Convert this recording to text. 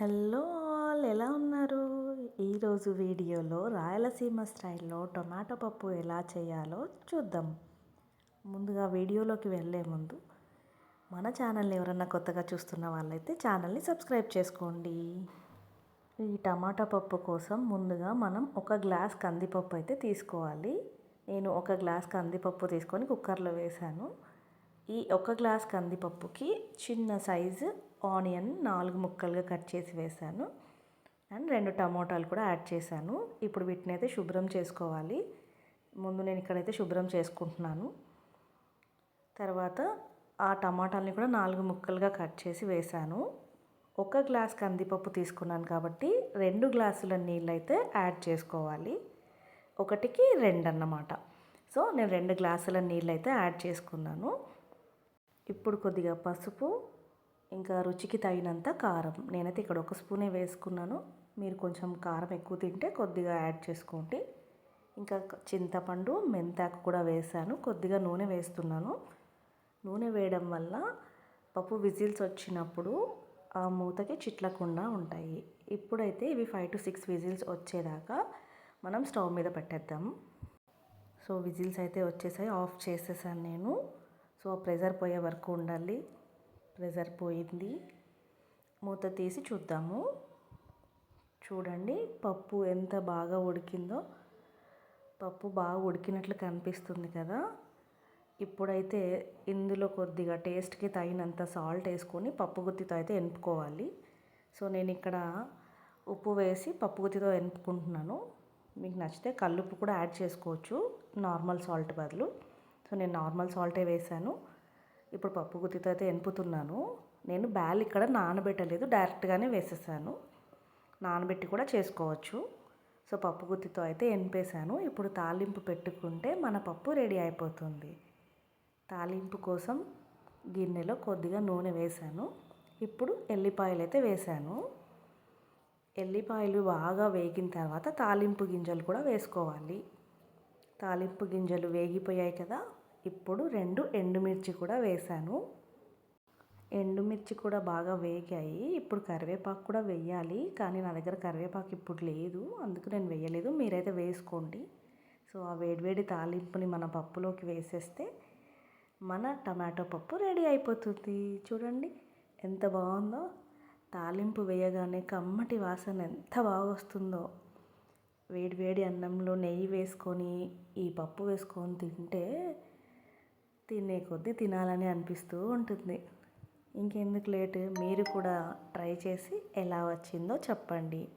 Hello all ఎలా ఉన్నారు? ఈరోజు వీడియోలో రాయలసీమ స్టైల్లో టొమాటో పప్పు ఎలా చేయాలో చూద్దాం. ముందుగా వీడియోలోకి వెళ్ళే ముందు మన ఛానల్ని ఎవరన్నా కొత్తగా చూస్తున్న వాళ్ళైతే ఛానల్ని సబ్స్క్రైబ్ చేసుకోండి. ఈ టమాటా పప్పు కోసం ముందుగా మనం ఒక గ్లాస్ కందిపప్పు అయితే తీసుకోవాలి. నేను ఒక గ్లాస్ కందిపప్పు తీసుకొని కుక్కర్లో వేశాను. ఈ ఒక గ్లాస్ కందిపప్పుకి చిన్న సైజు ఆనియన్ నాలుగు ముక్కలుగా కట్ చేసి వేశాను. అండ్ రెండు టమోటాలు కూడా యాడ్ చేశాను. ఇప్పుడు వీటిని అయితే శుభ్రం చేసుకోవాలి. ముందు నేను ఇక్కడైతే శుభ్రం చేసుకుంటున్నాను. తర్వాత ఆ టమాటాలని కూడా నాలుగు ముక్కలుగా కట్ చేసి వేశాను. ఒక గ్లాస్ కందిపప్పు తీసుకున్నాను కాబట్టి రెండు గ్లాసుల నీళ్ళు అయితే యాడ్ చేసుకోవాలి. ఒకటికి రెండు అన్నమాట. సో నేను రెండు గ్లాసుల నీళ్ళు అయితే యాడ్ చేసుకున్నాను. ఇప్పుడు కొద్దిగా పసుపు ఇంకా రుచికి తగినంత కారం. నేనైతే ఇక్కడ ఒక స్పూనే వేసుకున్నాను. మీరు కొంచెం కారం ఎక్కువ తింటే కొద్దిగా యాడ్ చేసుకోండి. ఇంకా చింతపండు మెంతాకు కూడా వేసాను కొద్దిగా నూనె వేస్తున్నాను. నూనె వేయడం వల్ల పప్పు విజిల్స్ వచ్చినప్పుడు ఆ మూతకి చిట్లకుండా ఉంటాయి. ఇప్పుడైతే ఇవి ఫైవ్ టు సిక్స్ విజిల్స్ వచ్చేదాకా మనం స్టవ్ మీద పెట్టేద్దాం. సో విజిల్స్ అయితే వచ్చేసాయి. ఆఫ్ చేసేసాను నేను. సో ప్రెజర్ పోయే వరకు ఉండాలి. ప్రెజర్ పోయింది. మూత తీసి చూద్దాము. చూడండి పప్పు ఎంత బాగా ఉడికిందో. పప్పు బాగా ఉడికినట్లు కనిపిస్తుంది కదా. ఇప్పుడైతే ఇందులో కొద్దిగా టేస్ట్కి తగినంత సాల్ట్ వేసుకొని పప్పు గుత్తితో అయితే ఎనుపుకోవాలి సో నేను ఇక్కడ ఉప్పు వేసి పప్పు గుత్తితో ఎనుపుకుంటున్నాను మీకు నచ్చితే కల్లుప్పు కూడా యాడ్ చేసుకోవచ్చు. నార్మల్ సాల్ట్ బదులు. సో నేను నార్మల్ సాల్టే వేసాను. ఇప్పుడు పప్పు గుత్తితో అయితే ఎనుపుతున్నాను నేను బ్యాల్ ఇక్కడ నానబెట్టలేదు డైరెక్ట్గానే వేసేసాను. నానబెట్టి కూడా చేసుకోవచ్చు. సో పప్పు గుత్తితో అయితే ఎనిపేశాను ఇప్పుడు తాలింపు పెట్టుకుంటే మన పప్పు రెడీ అయిపోతుంది. తాలింపు కోసం గిన్నెలో కొద్దిగా నూనె వేసాను. ఇప్పుడు ఎల్లిపాయలు అయితే వేసాను. ఎల్లిపాయలు బాగా వేగిన తర్వాత తాలింపు గింజలు కూడా వేసుకోవాలి. తాలింపు గింజలు వేగిపోయాయి కదా ఇప్పుడు రెండు ఎండుమిర్చి కూడా వేసాను ఎండుమిర్చి కూడా బాగా వేగాయి. ఇప్పుడు కరివేపాకు కూడా వేయాలి. కానీ నా దగ్గర కరివేపాకు ఇప్పుడు లేదు. అందుకు నేను వేయలేదు. మీరైతే వేసుకోండి. సో ఆ వేడివేడి తాలింపుని మన పప్పులోకి వేసేస్తే మన టమాటో పప్పు రెడీ అయిపోతుంది. చూడండి ఎంత బాగుందో. తాలింపు వేయగానే కమ్మటి వాసన ఎంత బాగా వస్తుందో. వేడి వేడి అన్నంలో నెయ్యి వేసుకొని ఈ పప్పు వేసుకొని తింటే తినే కొద్దీ తినాలని అనిపిస్తూ ఉంటుంది. ఇంకెందుకు లేట్? మీరు కూడా ట్రై చేసి ఎలా వచ్చిందో చెప్పండి.